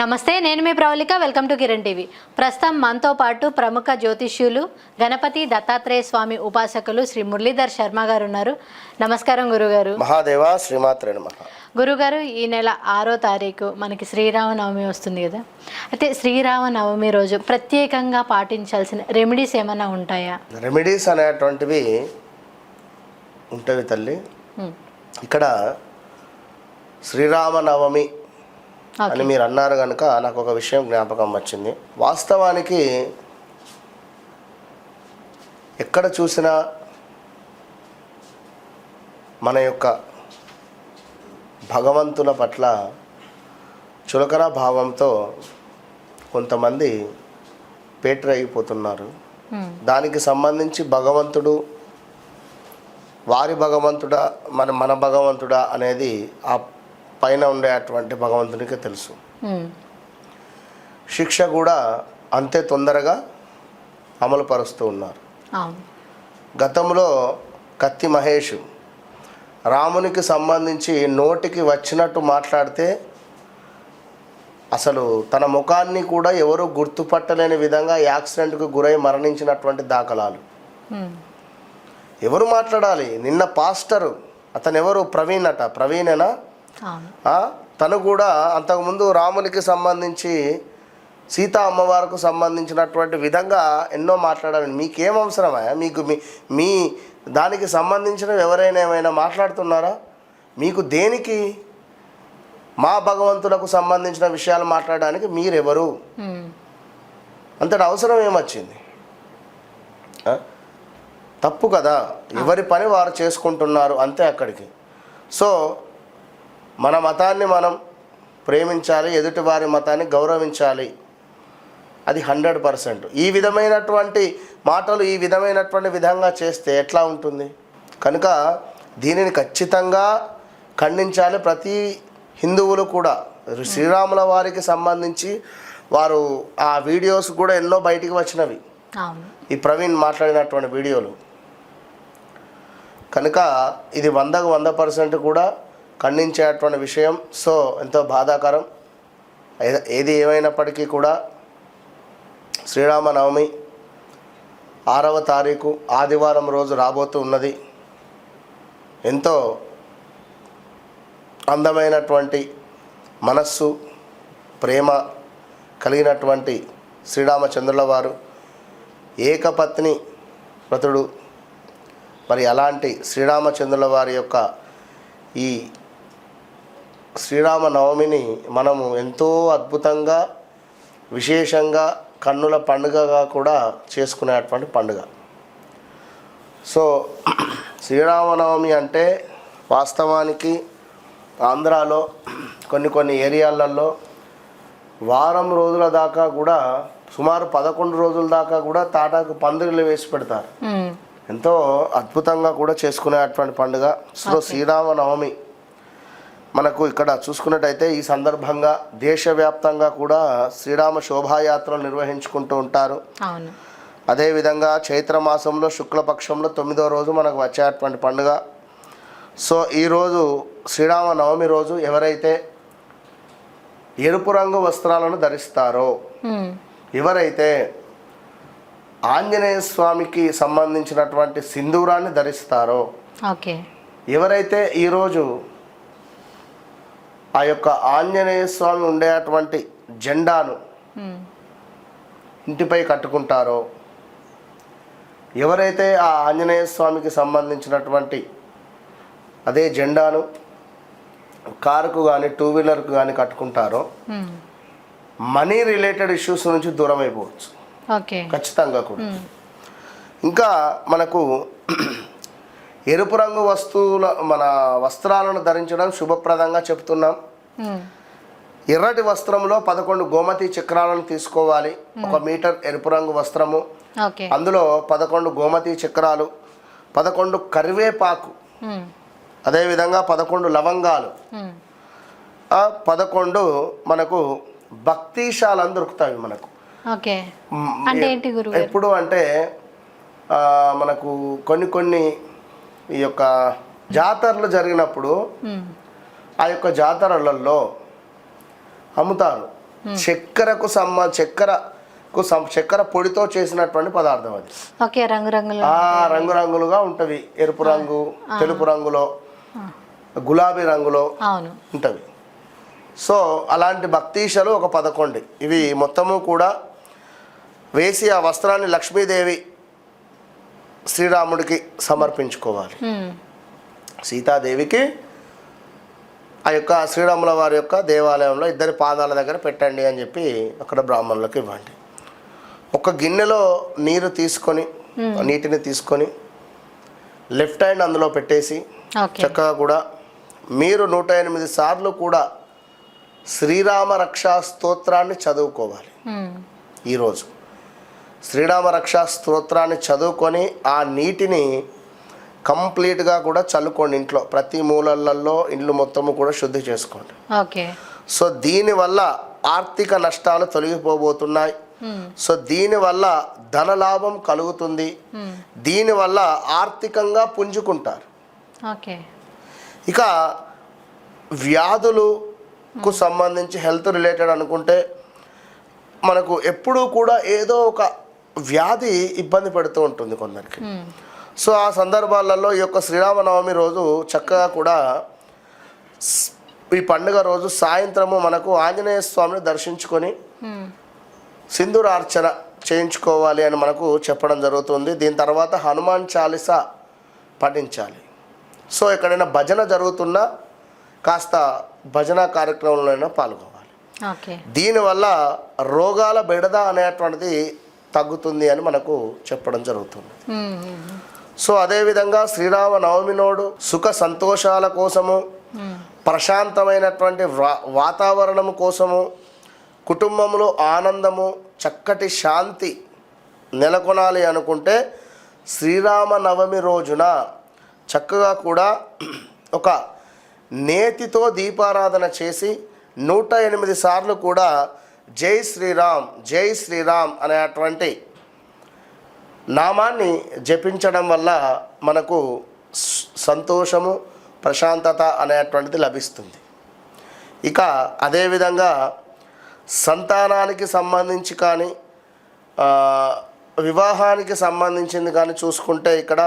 నమస్తే నేను మీ Pravalika welcome to Kiran TV. ప్రస్తుతం మనతో పాటు ప్రముఖ జ్యోతిష్యులు గణపతి దత్తాత్రేయ స్వామి ఉపాసకులు శ్రీ మురళీధర్ శర్మ గారు ఉన్నారు. నమస్కారం గురుగారు. మహాదేవ శ్రీమాత్రే గురుగారు ఈ నెల ఆరో తారీఖు మనకి శ్రీరామనవమి వస్తుంది కదా. అయితే శ్రీరామనవమి రోజు ప్రత్యేకంగా పాటించాల్సిన రెమెడీస్ ఏమైనా ఉంటాయా? రెమెడీస్ అనేటువంటివి ఉంటవి తల్లి. ఇక్కడ శ్రీరామనవమి అని మీరు అన్నారు కనుక నాకు ఒక విషయం జ్ఞాపకం వచ్చింది. వాస్తవానికి ఎక్కడ చూసినా మన యొక్క భగవంతుల పట్ల చులకన భావంతో కొంతమంది పేటరైపోతున్నారు దానికి సంబంధించి భగవంతుడు వారి భగవంతుడా మన మన భగవంతుడా అనేది ఆ పైన ఉండేటువంటి భగవంతునికి తెలుసు. ఉమ్, శిక్ష కూడా అంతే తొందరగా అమలు పరుస్తూ ఉన్నారు గతంలో కత్తి మహేష్ రామునికి సంబంధించి నోటికి వచ్చినట్టు మాట్లాడితే అసలు తన ముఖాన్ని కూడా ఎవరు గుర్తుపట్టలేని విధంగా యాక్సిడెంట్కు గురై మరణించినటువంటి దాఖలాలు. ఉమ్, ఎవరు మాట్లాడాలి? నిన్న పాస్టరు అతను ఎవరు ప్రవీణ్ అట. ప్రవీణేనా? తను కూడా అంతకుముందు రామునికి సంబంధించి సీతా అమ్మవారికి సంబంధించినటువంటి విధంగా ఎన్నో మాట్లాడాలి మీకేం అవసరమా? మీకు మీ మీ దానికి సంబంధించిన ఎవరైనా ఏమైనా మాట్లాడుతున్నారా? మీకు దేనికి? మా భగవంతులకు సంబంధించిన విషయాలు మాట్లాడడానికి మీరెవరు? అంతటి అవసరం ఏమొచ్చింది? తప్పు కదా. ఎవరి పని వారు చేసుకుంటున్నారు అంతే అక్కడికి. సో మన మతాన్ని మనం ప్రేమించాలి ఎదుటి వారి మతాన్ని గౌరవించాలి. అది హండ్రెడ్ పర్సెంట్. ఈ విధమైనటువంటి మాటలు ఈ విధమైనటువంటి విధంగా చేస్తే ఎట్లా ఉంటుంది? కనుక దీనిని ఖచ్చితంగా ఖండించాలి. ప్రతి హిందువులు కూడా శ్రీరాముల వారికి సంబంధించి వారు ఆ వీడియోస్ కూడా ఎన్నో బయటికి వచ్చినవి. ఈ ప్రవీణ్ మాట్లాడినటువంటి వీడియోలు. కనుక ఇది వందకు వంద పర్సెంట్ కూడా ఖండించేటువంటి విషయం. సో ఎంతో బాధాకరం. ఏది ఏమైనప్పటికీ కూడా శ్రీరామనవమి ఆరవ తారీఖు ఆదివారం రోజు రాబోతూ ఉన్నది. ఎంతో అందమైనటువంటి మనస్సు ప్రేమ కలిగినటువంటి శ్రీరామచంద్రుల వారు. ఏకపత్ని వ్రతుడు. మరి అలాంటి శ్రీరామచంద్రుల వారి యొక్క ఈ శ్రీరామ నవమిని మనము ఎంతో అద్భుతంగా విశేషంగా కన్నుల పండుగగా కూడా చేసుకునేటువంటి పండుగ. సో శ్రీరామనవమి అంటే వాస్తవానికి ఆంధ్రాలో కొన్ని కొన్ని ఏరియాలలో వారం రోజుల దాకా కూడా సుమారు పదకొండు రోజుల దాకా కూడా తాటాకు పందిరిలు వేసి పెడతారు. ఎంతో అద్భుతంగా కూడా చేసుకునేటువంటి పండుగ. సో శ్రీరామనవమి మనకు ఇక్కడ చూసుకున్నట్టయితే ఈ సందర్భంగా దేశవ్యాప్తంగా కూడా శ్రీరామ శోభాయాత్రలు నిర్వహించుకుంటూ ఉంటారు. అదేవిధంగా చైత్ర మాసంలో శుక్లపక్షంలో తొమ్మిదో రోజు మనకు వచ్చేటువంటి పండుగ. సో ఈరోజు శ్రీరామ నవమి రోజు ఎవరైతే ఎరుపు రంగు వస్త్రాలను ధరిస్తారో ఎవరైతే ఆంజనేయ స్వామికి సంబంధించినటువంటి సింధూరాన్ని ధరిస్తారో ఎవరైతే ఈరోజు ఆ యొక్క ఆంజనేయ స్వామి ఉండేటువంటి జెండాను ఇంటిపై కట్టుకుంటారో ఎవరైతే ఆ ఆంజనేయ స్వామికి సంబంధించినటువంటి అదే జెండాను కారుకు కానీ టూ వీలర్కు కానీ కట్టుకుంటారో మనీ రిలేటెడ్ ఇష్యూస్ నుంచి దూరం అయిపోవచ్చు ఖచ్చితంగా కూడా. ఇంకా మనకు ఎరుపు రంగు వస్తువుల మన వస్త్రాలను ధరించడం శుభప్రదంగా చెప్తున్నాం. ఎర్రటి వస్త్రంలో పదకొండు గోమతి చక్రాలను తీసుకోవాలి. ఒక మీటర్ ఎరుపు రంగు వస్త్రము. అందులో పదకొండు గోమతి చక్రాలు పదకొండు కరివేపాకు అదేవిధంగా పదకొండు లవంగాలు పదకొండు మనకు భక్తిశాలను దొరుకుతాయి మనకు. ఎప్పుడు అంటే మనకు కొన్ని కొన్ని ఈ యొక్క జాతరలు జరిగినప్పుడు ఆ యొక్క జాతరలలో అమ్ముతారు. చక్కెరకు సంబ చక్కెరకు సం- చక్కెర పొడితో చేసినటువంటి పదార్థం అది. ఓకే రంగురంగులు ఆ రంగురంగులుగా ఉంటవి. ఎరుపు రంగు తెలుపు రంగులో గులాబీ రంగులో ఉంటవి. సో అలాంటి భక్తీశలు ఒక పదకొండు. ఇవి మొత్తము కూడా వేసి ఆ వస్త్రాన్ని లక్ష్మీదేవి శ్రీరాముడికి సమర్పించుకోవాలి. సీతాదేవికి ఆ యొక్క శ్రీరాముల వారి యొక్క దేవాలయంలో ఇద్దరి పాదాల దగ్గర పెట్టండి అని చెప్పి అక్కడ బ్రాహ్మణులకు ఇవ్వండి. ఒక గిన్నెలో నీరు తీసుకొని నీటిని తీసుకొని లెఫ్ట్ హ్యాండ్ అందులో పెట్టేసి చక్కగా కూడా మీరు నూట ఎనిమిది సార్లు కూడా శ్రీరామ రక్షా స్తోత్రాన్ని చదువుకోవాలి. ఈరోజు శ్రీరామ రక్షా స్తోత్రాన్ని చదువుకొని ఆ నీటిని కంప్లీట్గా కూడా చల్లుకోండి ఇంట్లో. ప్రతి మూలలలో ఇల్లు మొత్తము కూడా శుద్ధి చేసుకోండి. ఓకే. సో దీనివల్ల ఆర్థిక నష్టాలు తొలగిపోబోతున్నాయి. సో దీనివల్ల ధనలాభం కలుగుతుంది. ఉమ్, దీనివల్ల ఆర్థికంగా పుంజుకుంటారు. ఓకే. ఇక వ్యాధులకు సంబంధించి హెల్త్ రిలేటెడ్ అనుకుంటే మనకు ఎప్పుడూ కూడా ఏదో ఒక వ్యాధి ఇబ్బంది పెడుతూ ఉంటుంది కొందరికి. సో ఆ సందర్భాలలో ఈ యొక్క శ్రీరామనవమి రోజు చక్కగా కూడా ఈ పండుగ రోజు సాయంత్రము మనకు ఆంజనేయ స్వామిని దర్శించుకొని సింధూరార్చన చేయించుకోవాలి అని మనకు చెప్పడం జరుగుతుంది. దీని తర్వాత హనుమాన్ చాలీసా పఠించాలి సో ఎక్కడైనా భజన జరుగుతున్నా కాస్త భజన కార్యక్రమంలో పాల్గొవాలి. దీనివల్ల రోగాల బెడద అనేటువంటిది తగ్గుతుంది అని మనకు చెప్పడం జరుగుతుంది. సో అదేవిధంగా శ్రీరామ నవమి నోడు సుఖ సంతోషాల కోసము ప్రశాంతమైనటువంటి వా- వాతావరణం కోసము కుటుంబంలో ఆనందము చక్కటి శాంతి నెలకొనాలి అనుకుంటే శ్రీరామ నవమి రోజున చక్కగా కూడా ఒక నేతితో దీపారాధన చేసి నూట ఎనిమిది సార్లు కూడా జై శ్రీరామ్ జై శ్రీరామ్ అనేటువంటి నామాన్ని జపించడం వల్ల మనకు సంతోషము ప్రశాంతత అనేటువంటిది లభిస్తుంది. ఇక అదేవిధంగా సంతానానికి సంబంధించి కానీ వివాహానికి సంబంధించింది కానీ చూసుకుంటే ఇక్కడ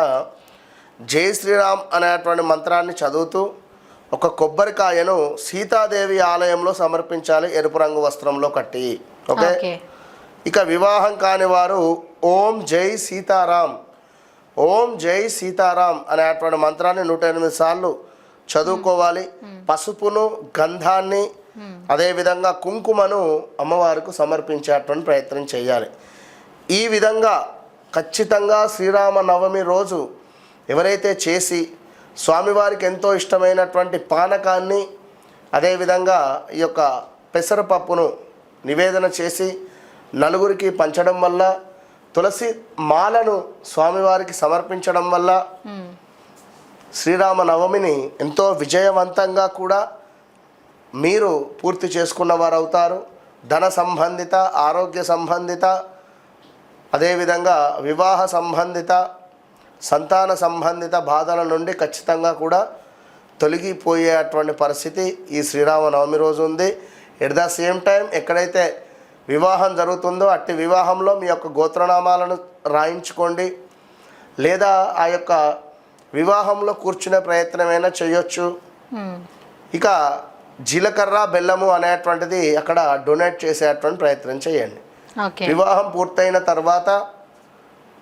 జై శ్రీరామ్ అనేటువంటి మంత్రాన్ని చదువుతూ ఒక కొబ్బరికాయను సీతాదేవి ఆలయంలో సమర్పించాలి ఎరుపు రంగు వస్త్రంలో కట్టి. ఓకే? ఇక వివాహం కాని వారు ఓం జై సీతారాం ఓం జై సీతారాం అనేటువంటి మంత్రాన్ని నూట ఎనిమిది సార్లు చదువుకోవాలి. పసుపును గంధాన్ని అదేవిధంగా కుంకుమను అమ్మవారికి సమర్పించేటువంటి ప్రయత్నం చేయాలి. ఈ విధంగా ఖచ్చితంగా శ్రీరామ నవమి రోజు ఎవరైతే చేసి స్వామివారికి ఎంతో ఇష్టమైనటువంటి పానకాన్ని అదేవిధంగా ఈ యొక్క పెసరపప్పును నివేదన చేసి నలుగురికి పంచడం వల్ల తులసి మాలను స్వామివారికి సమర్పించడం వల్ల శ్రీరామ నవమిని ఎంతో విజయవంతంగా కూడా మీరు పూర్తి చేసుకున్న వారు అవుతారు ధన సంబంధిత ఆరోగ్య సంబంధిత అదేవిధంగా వివాహ సంబంధిత సంతాన సంబంధిత బాధల నుండి ఖచ్చితంగా కూడా తొలగిపోయేటువంటి పరిస్థితి ఈ శ్రీరామ నవమి రోజు ఉంది. ఎట్ ద సేమ్ టైం ఎక్కడైతే వివాహం జరుగుతుందో అట్టి వివాహంలో మీ యొక్క గోత్రనామాలను రాయించుకోండి. లేదా ఆ యొక్క వివాహంలో కూర్చునే ప్రయత్నమైనా చేయొచ్చు. ఉమ్, ఇక జీలకర్ర బెల్లము అనేటువంటిది అక్కడ డొనేట్ చేసేటువంటి ప్రయత్నం చేయండి. వివాహం పూర్తయిన తర్వాత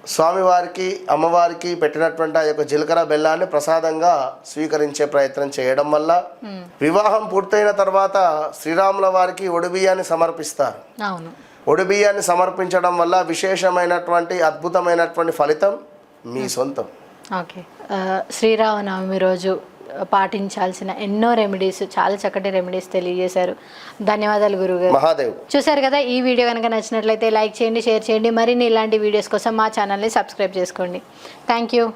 స్వామివారికి అమ్మవారికి పెట్టినటువంటి ఆ యొక్క జీలకర్ర బెల్లాన్ని ప్రసాదంగా స్వీకరించే ప్రయత్నం చేయడం వల్ల ఉమ్, వివాహం పూర్తయిన తర్వాత శ్రీరాముల వారికి ఒడిబియ్యాన్ని సమర్పిస్తారు. అవును. ఒడిబియ్యాన్ని సమర్పించడం వల్ల విశేషమైనటువంటి అద్భుతమైనటువంటి ఫలితం మీ సొంతం. ఓకే. శ్రీరామనవమి రోజు పాటించాల్సిన ఎన్నో రెమెడీస్ చాలా చక్కటి రెమెడీస్ తెలియజేశారు. ధన్యవాదాలు గురుగారు. మహాదేవ్. చూశారు కదా ఈ వీడియో కనుక నచ్చినట్లయితే లైక్ చేయండి షేర్ చేయండి. మరిన్ని ఇలాంటి వీడియోస్ కోసం మా ఛానల్ని సబ్స్క్రైబ్ చేసుకోండి. Thank you.